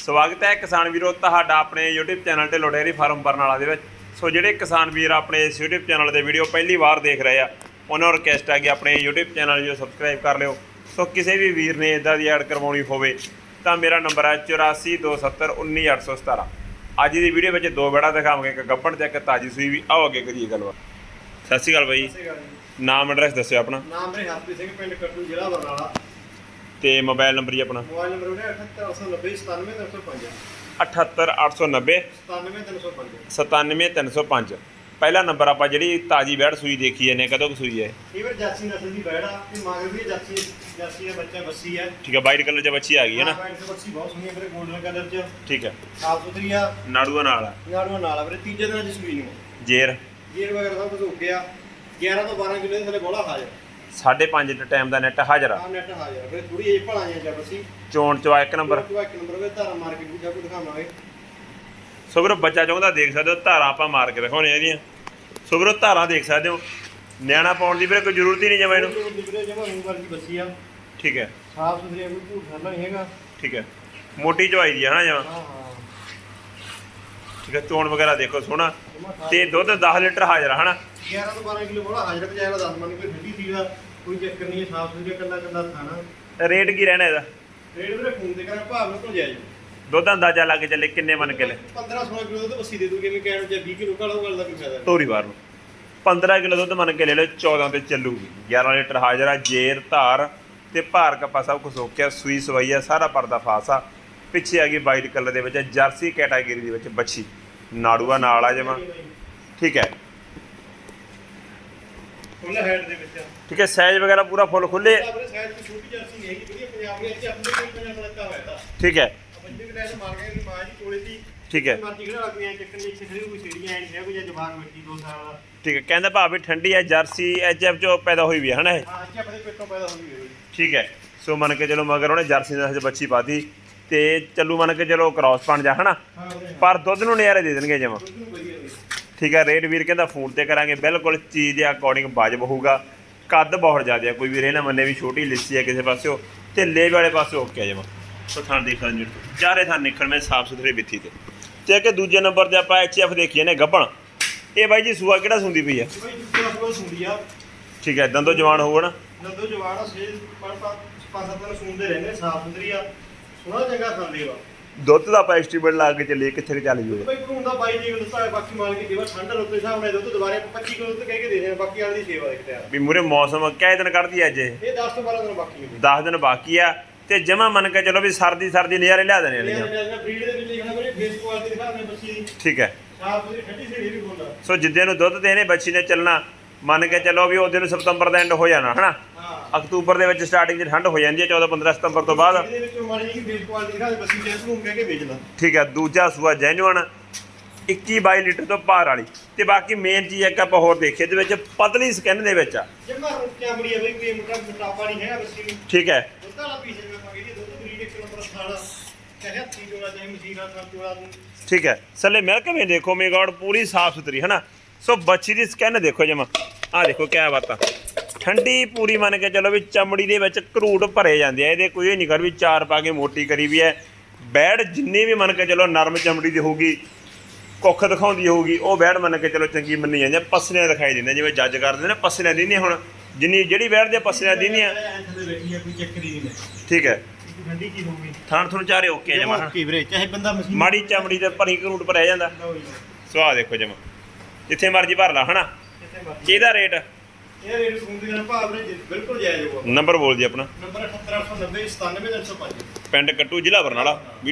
ਸਵਾਗਤ ਹੈ ਕਿਸਾਨ ਵੀਰੋ ਤੁਹਾਡਾ ਆਪਣੇ YouTube ਚੈਨਲ ਤੇ ਲੋਡੇਰੀ ਫਾਰਮ ਬਰਨਾਲਾ ਦੇ ਵਿੱਚ। ਸੋ ਜਿਹੜੇ ਕਿਸਾਨ ਵੀਰ ਆਪਣੇ ਇਸ YouTube ਚੈਨਲ ਦੇ ਵੀਡੀਓ ਪਹਿਲੀ ਵਾਰ ਦੇਖ ਰਹੇ ਆ ਉਹਨਾਂ ਨੂੰ ਰਿਕਵੈਸਟ ਹੈ ਕਿ ਆਪਣੇ YouTube ਚੈਨਲ ਨੂੰ ਸਬਸਕ੍ਰਾਈਬ ਕਰ ਲਿਓ। ਸੋ ਕਿਸੇ ਵੀ ਵੀਰ ਨੇ ਇਦਾਂ ਦੀ ਐਡ ਕਰਵਾਉਣੀ ਹੋਵੇ ਤਾਂ ਮੇਰਾ ਨੰਬਰ ਹੈ 8427191817 ਅੱਜ ਦੀ ਵੀਡੀਓ ਵਿੱਚ ਦੋ ਬੜਾ ਦਿਖਾਵਾਂਗੇ ਇੱਕ ਗੱਬੜ ਤੇ ਇੱਕ ਤਾਜੀ ਸੂਈ ਵੀ। ਆਓ ਅੱਗੇ ਕਰੀਏ ਗੱਲਬਾਤ। ਸਤਿ ਸ਼੍ਰੀ ਅਕਾਲ ਬਾਈ। ਨਾਮ ਐਡਰੈਸ ਦੱਸਿਓ ਆਪਣਾ। ਨਾਮ ਮੇਰੇ ਹਰਪ੍ਰੀਤ ਸਿੰਘ ਪਿੰਡ ਕੱਟੂ ਜ਼ਿਲ੍ਹਾ ਬਰਨਾਲਾ। ਤੇ ਮੋਬਾਈਲ ਨੰਬਰ ਜੀ ਆਪਣਾ? ਮੋਬਾਈਲ ਨੰਬਰ ਉਹਨੇ 78890 97305 78890 97305 97305 ਪਹਿਲਾ ਨੰਬਰ ਆਪਾਂ ਜਿਹੜੀ ਤਾਜੀ ਵੈੜ ਸੂਈ ਦੇਖੀ ਇਹਨੇ ਕਦੋਂ ਕੁ ਸੂਈ ਹੈ? ਇਹ ਵੀ ਜਾਸੀ ਨਸਲ ਦੀ ਬੈੜ ਆ ਤੇ ਮਗਰ ਵੀ ਜਾਸੀ ਜਾਸੀ ਦਾ ਬੱਚਾ ਬੱਸੀ ਹੈ। ਠੀਕ ਹੈ ਵਾਈਟ ਕਲਰ 'ਚ ਬੱਚੀ ਆ ਗਈ ਹੈ ਨਾ? ਬੈੜ ਦੀ ਬੱਚੀ ਬਹੁਤ ਸੋਹਣੀ ਹੈ ਵੀਰੇ 골ਡਨ ਕਲਰ ਚ। ਠੀਕ ਹੈ। ਸਾਫ਼ ਸੁਥਰੀ ਆ। ਨਾੜੂਆ ਨਾਲ ਆ। ਨਾੜੂਆਂ ਨਾਲ ਆ ਵੀਰੇ ਤੀਜੇ ਦਿਨ ਅੱਜ ਸੂਈ ਨੂੰ। ਜੇਰ। ਜੀਰ ਵਗੈਰਾ ਸਭ ਕੁਝ ਹੋ ਗਿਆ। 11 ਤੋਂ 12 ਕਿਲੋ ਦੇ ਥੱਲੇ ਬੋਲਾ ਹਾਜ਼ਰ 5.5 ਦੇ ਟਾਈਮ ਦਾ ਨੈਟ ਹਾਜ਼ਰ ਆ। ਨੈਟ ਹਾਜ਼ਰ ਵੀਰੇ ਥੋੜੀ ਇਹ ਭਲਾਈਆਂ ਜਾਂ ਬੱਸੀ ਚੋਣ ਚਵਾ ਇੱਕ ਨੰਬਰ ਇੱਕ ਨੰਬਰ ਵੇ ਧਾਰਾ ਮਾਰਕੀਟ ਵੀ ਜਾ ਕੇ ਦਿਖਾਵਾਂਗੇ। ਸੋ ਵੀਰੋ ਬੱਚਾ ਚਾਹੁੰਦਾ ਦੇਖ ਸਕਦੇ ਹੋ ਧਾਰਾਂ ਆਪਾਂ ਮਾਰ ਕੇ ਦਿਖਾਉਣੇ ਇਹਦੀਆਂ। ਸੋ ਵੀਰੋ ਧਾਰਾਂ ਦੇਖ ਸਕਦੇ ਹੋ। ਨਿਆਣਾ ਪਾਉਣ ਦੀ ਵੀਰੇ ਕੋਈ ਜ਼ਰੂਰਤ ਹੀ ਨਹੀਂ ਜਮਾ ਇਹਨੂੰ। ਵੀਰੇ ਜਮਾ ਨੂੰ ਵਰਗੀ ਬੱਸੀ ਆ। ਠੀਕ ਹੈ। ਸਾਫ਼ ਸੁਥਰੀ ਆ, ਕੋਈ ਝੂਠ ਖਾਣਾ ਨਹੀਂ ਹੈਗਾ। ਠੀਕ ਹੈ। ਮੋਟੀ ਚਵਾਈ ਦੀ ਹੈ ਨਾ ਜਮਾ। ਹਾਂ ਹਾਂ। ਠੀਕ ਹੈ ਚੋਣ ਵਗੈਰਾ ਦੇਖੋ ਸੋਹਣਾ। ਤੇ ਦੁੱਧ 10 ਲੀਟਰ ਹਾਜ਼ਰ ਹਨਾ? 11 ਤੋਂ 12 ਕਿਲੋ ਬੋਲਾ ਹਾਜ਼ਰ ਪਜਾਇਆ 10 ਮਨ ਕੋਈ ਠੰਡੀ ਸੀ ਦਾ ਕੋਈ ਚੱਕਰ ਨਹੀਂ ਸਾਫ਼ ਸੁਥਰੀ ਕੱਲਾ ਕੱਲਾ ਖਾਣਾ। ਰੇਟ ਕੀ ਰਹਿਣਾ ਇਹਦਾ? ਰੇਟ ਵੀਰੇ ਫੋਨ ਤੇ ਕਰਾਂ ਭਾਵ ਨੂੰ ਜਾਇਜ਼ ਦੁੱਧ ਅੰਦਾਜ਼ਾ ਲਾ ਕੇ ਚੱਲੇ ਕਿੰਨੇ ਮਨ ਕੇ ਲੈ 15 16 ਕਿਲੋ ਤਾਂ ਅਸੀਂ ਦੇ ਦੂਗੇ ਕਿਵੇਂ ਕਹਿਣ ਜੇ 20 ਕਿਲੋ ਕਾਲੋ ਗੱਲ ਦਾ ਕੋਈ ਫਾਇਦਾ ਤੋਰੀ ਵਾਰ ਨੂੰ। 15 ਕਿਲੋ ਦੁੱਧ ਮੰਨ ਕੇ ਲੈ ਲਓ 14 ਤੇ ਚੱਲੂਗੀ। 11 ਲੀਟਰ ਹਾਜ਼ਰ ਜੇਰ ਧਾਰ ਤੇ ਭਾਰ ਕੱਪਾ ਸਭ ਕੁਝ ਓਕੇ ਸੂਈ ਸਵਾਈ ਆ ਸਾਰਾ ਪਰਦਾ ਫਾਸ ਪਿੱਛੇ ਆ ਗਈ ਵਾਈਟ ਕਲਰ ਦੇ ਵਿੱਚ ਜਰਸੀ ਕੈਟਾਗਰੀ ਦੇ ਵਿੱਚ ਬੱਚੀ ਨਾੜੂਆ ਨਾਲ ਆ ਜਮਾ ਠੀਕ ਹੈ। ਫੁੱਲ ਹੈਡ ਦੇ ਵਿੱਚ ਠੀਕ ਹੈ ਸਾਈਜ਼ ਵਗੈਰਾ ਪੂਰਾ ਫੁੱਲ ਖੁੱਲੇ ਆ ਵੀਰੇ ਸਾਈਜ਼ ਦੀ ਛੋਟੀ ਜਰਸੀ ਨਹੀਂ ਹੈਗੀ ਵਧੀਆ ਪੰਜਾਬ ਦੀ ਇੱਥੇ ਆਪਣੇ ਕੋਲ ਪੰਜਾਬ ਲੱਗਾ ਹੋਇਆ ਤਾਂ। ਠੀਕ ਹੈ। ਬੰਦੇ ਵੀ ਲੈਣ ਮਾਰ ਗਏ ਮਾਂ ਜੀ ਕੋਲੇ ਦੀ ਠੀਕ ਹੈ। ਮਰਜ਼ੀ ਕਿਹੜਾ ਲੱਗਦੀਆਂ ਚੱਕਰ ਨਹੀਂ ਇੱਥੇ ਖੜੀ ਕੋਈ ਸੀੜੀਆਂ ਐ ਨਹੀਂ ਕੋਈ ਜੇ ਜਵਾਕ ਮਿੱਟੀ 2 ਸਾਲ ਦਾ। ਠੀਕ ਹੈ ਕਹਿੰਦਾ ਭਾਵੇਂ ਠੰਡੀ ਹੈ ਜਰਸੀ ਐਚਐਫ ਚੋਂ ਪੈਦਾ ਹੋਈ ਵੀ ਹੈ ਹਨਾ ਇਹ? ਹਾਂ ਪੇਟੋਂ ਪੈਦਾ ਠੀਕ ਹੈ। ਸੋ ਮੰਨ ਕੇ ਚਲੋ ਮਗਰ ਉਹਨੇ ਜਰਸੀ ਦਾ ਬੱਚੀ ਪਾਤੀ। ਤੇ ਚੱਲੂ ਮੰਨ ਕੇ ਚਲੋ ਕ੍ਰਾਸ ਬਣ ਜਾ ਹਨਾ? ਪਰ ਦੁੱਧ ਨੂੰ ਨਿਆਰੇ ਦੇ ਦੇਣਗੇ ਜਮਾ ਠੀਕ ਹੈ ਰੇਟ ਵੀਰ ਕਹਿੰਦਾ ਫੋਨ ਤੇ ਕਰਾਂਗੇ ਬਿਲਕੁਲ ਚੀਜ਼ ਦੇ ਅਕੋਰਡਿੰਗ ਵਾਜਬ ਹੋਊਗਾ। ਕੱਦ ਬਹੁਤ ਜ਼ਿਆਦਾ ਹੈ ਕੋਈ ਵੀਰ ਇਹ ਨਾ ਮੰਨੇ ਵੀ ਛੋਟੀ ਲਿੱਸੀ ਹੈ ਕਿਸੇ ਪਾਸਿਓ ਤੇ ਲੇਵ ਵਾਲੇ ਪਾਸੇ ਓਕੇ ਆ ਜਮਾ ਸੋ ਥਾਂ ਦੇਖਣ ਜੀ ਚਾਰੇ ਥਾਂ ਨਿਕਲ ਮੈਂ ਸਾਫ਼ ਸੁਥਰੇ ਬਿੱਥੀ ਤੇ। ਤੇ ਕਿ ਦੂਜੇ ਨੰਬਰ ਤੇ ਆਪਾਂ ਐਚਐਫ ਦੇਖੀਏ ਨੇ ਗੱਬਣ। ਇਹ ਬਾਈ ਜੀ ਸੂਆ ਕਿਹੜਾ ਸੁੰਦੀ ਪਈ ਆ? ਠੀਕ ਹੈ ਦੰਦੋ ਜਵਾਨ ਹੋਊਗਾ ਨਾ ਨੰਦੋ ਜਵਾੜਾ ਸੇ ਪਰ ਸੱਤ ਦਿਨ ਸੁਣਦੇ ਰਹਿੰਦੇ ਸਾਫ਼ ਸੁਥਰੀ ਆ। ਸੋਹਣਾ ਚੰਗਾ ਦੁੱਧ ਦਾ ਆਪਾਂ ਐਸਟੀਮੇਟ ਲਾ ਕੇ ਚੱਲੀਏ ਕਿੱਥੇ ਕੁ ਚੱਲ ਜੂਗਾ। ਬਈ ਭਰੂਣ ਦਾ ਬਾਈ ਜੀ ਦੱਸਾ ਬਾਕੀ ਮਾਲ ਕੇ ਦੇਵਾ ਠੰਡ ਰੁੱਤੇ ਹਿਸਾਬ ਨਾਲ ਦੁੱਧ ਦੁਬਾਰੇ 25 ਕਿਲੋ ਤੇ ਕਹਿ ਕੇ ਦੇ ਦੇਣਾ ਬਾਕੀ ਵਾਲੀ ਦੀ ਸੇਵਾ ਦੇਖਦੇ ਆ ਵੀ ਮੂਰੇ ਮੌਸਮ ਕਿਹ ਦਿਨ ਕੱਢਦੀ ਅੱਜ? ਇਹ ਇਹ 10 ਤੋਂ 12 ਦਿਨ ਬਾਕੀ ਨੇ 10 ਦਿਨ ਬਾਕੀ ਆ ਤੇ ਜਮਾ ਮੰਨ ਕੇ ਚਲੋ ਵੀ ਸਰਦੀ ਸਰਦੀ ਨਜ਼ਾਰੇ ਲਿਆ ਦੇਣੇ ਇਹ ਵਾਲੀਆਂ ਜਿਹੜਾ ਬਰੀਡ ਦੇ ਵਿੱਚ ਲਿਖਣਾ ਬਈ ਫੇਸ ਕੁਆਲਿਟੀ ਦਿਖਾਉਂਦੇ ਬੱਚੀ ਦੀ। ਠੀਕ ਹੈ। ਸਾਫ਼ ਸੁਥਰੀ ਠੰਡੀ ਸੇੜੀ ਵੀ ਬੋਲਦਾ ਸੋ ਜਿੱਦੇ ਨੂੰ ਦੁੱਧ ਦੇਣੇ ਬੱਚੀ ਨੇ ਚੱਲਣਾ ਮੰਨ ਕੇ ਚੱਲੋ ਵੀ ਉਹਦੇ ਨੂੰ ਸਤੰਬਰ ਦਾ ਐਂਡ ਹੋ ਜਾਣਾ ਹਨਾ? ਅਕਤੂਬਰ ਦੇ ਵਿੱਚ ਸਟਾਰਟਿੰਗ 'ਚ ਠੰਡ ਹੋ ਜਾਂਦੀ ਹੈ 14 15 ਸਤੰਬਰ ਤੋਂ ਬਾਅਦ। ਇਹਦੇ ਵਿੱਚ ਮਾੜੀ ਜਿਹੀ ਫੇਸ ਕੁਆਲਿਟੀ ਦਿਖਾਉਂਦੇ ਬੱਚੀ ਜੈਸ ਨੂੰ ਕਹਿ ਕੇ ਵੇਚ ਲਾ। ਠੀਕ ਹੈ ਦੂਜਾ ਸੂਆ ਜੈਨੂਅਨ 21 22 ਲੀਟਰ ਤੋਂ ਪਾਰ ਵਾਲੀ। ਤੇ ਬਾਕੀ ਮੇਨ ਚੀਜ਼ ਇੱਕ ਆਪਾਂ ਹੋਰ ਦੇਖੀਏ ਇਹਦੇ ਵਿੱਚ ਪਤਲੀ ਸਕਿਨ ਦੇ ਵਿੱਚ ਆ। ਜਮਾ ਰੁੱਕਿਆ ਬੜੀ ਹੈ ਬਈ ਕੋਈ ਮੁੰਡਾ ਮੋਟਾਪਾ ਨਹੀਂ ਹੈਗਾ ਬੱਚੀ ਨੂੰ। ਠੀਕ ਹੈ। ਦੁੱਧ ਵਾਲਾ ਪੀਸ ਜਿਵੇਂ ਆਪਾਂ ਕਹਿੰਦੇ ਦੁੱਧ ਨੰਬਰ ਨੂੰ। ਠੀਕ ਹੈ ਸੱਲੇ ਮਿਲ ਕੇ ਵੀ ਦੇਖੋ ਮੇ ਪੂਰੀ ਸਾਫ਼ ਸੁਥਰੀ ਹਨਾ ਸੋ ਬੱਚੀ ਦੀ ਸਕਿਨ ਦੇਖੋ ਜਮਾ। ਆ ਦੇਖੋ ਕਿਆ ਬਾਤਾਂ। ਠੰਡੀ ਪੂਰੀ ਮੰਨ ਕੇ ਚਲੋ ਵੀ ਚਮੜੀ ਦੇ ਵਿੱਚ ਕਰੂਟ ਭਰੇ ਜਾਂਦੇ ਆ। ਇਹਦੇ ਕੋਈ ਇਹ ਨਹੀਂ ਕਰ ਵੀ ਚਾਰ ਪਾ ਕੇ ਮੋਟੀ ਕਰੀ ਵੀ ਹੈ। ਬੈੜ ਜਿੰਨੀ ਵੀ ਮੰਨ ਕੇ ਚਲੋ ਨਰਮ ਚਮੜੀ ਦੀ ਹੋਊਗੀ ਕੁੱਖ ਦਿਖਾਉਂਦੀ ਹੋਊਗੀ ਉਹ ਬੈੜ ਮੰਨ ਕੇ ਚਲੋ ਚੰਗੀ ਮੰਨੀ ਜਾਂਦੀ ਆ। ਪਸਲੀਆਂ ਦਿਖਾਈ ਦਿੰਦੇ ਜਿਵੇਂ ਜੱਜ ਕਰਦੇ ਨੇ ਪਸਲੀਆਂ ਦਿੰਦੀਆਂ ਹੁਣ। ਜਿੰਨੀ ਜਿਹੜੀ ਬੈੜ ਦੇ ਪਸਲੀਆਂ ਦਿੰਦੀਆਂ ਹੀ ਠੀਕ ਹੈ। ਠੰਡੀ ਕੀ ਹੋਊਗੀ ਥਣ ਥਣ ਚਾਰੇ ਓਕੇ ਜਮਾ। ਕੀ ਵੀਰੇ ਚਾਹੇ ਬੰਦਾ ਮਸ਼ੀਨ ਮਾੜੀ ਚਮੜੀ ਤੇ ਭਰੀ ਕਰੂਟ ਭਰਿਆ ਜਾਂਦਾ। ਲਓ ਜੀ, ਸੋ ਆਹ ਦੇਖੋ ਜਮਾ। ਜਿੱਥੇ ਮਰਜ਼ੀ ਭਰ ਲਾ ਹਨਾ? ਇਹਦਾ ਰੇਟ? ਇਹ ਰੇਟ ਸੁਣਦੇ ਨੇ ਭਾਅ ਵੀਰੇ ਬਿਲਕੁਲ ਜਾਇਜ਼ ਹੋਊਗਾ। ਨੰਬਰ ਬੋਲ ਜੀ ਆਪਣਾ। ਨੰਬਰ 78990 97305 ਪਿੰਡ ਕੱਟੂ ਜ਼ਿਲ੍ਹਾ ਬਰਨਾਲਾ।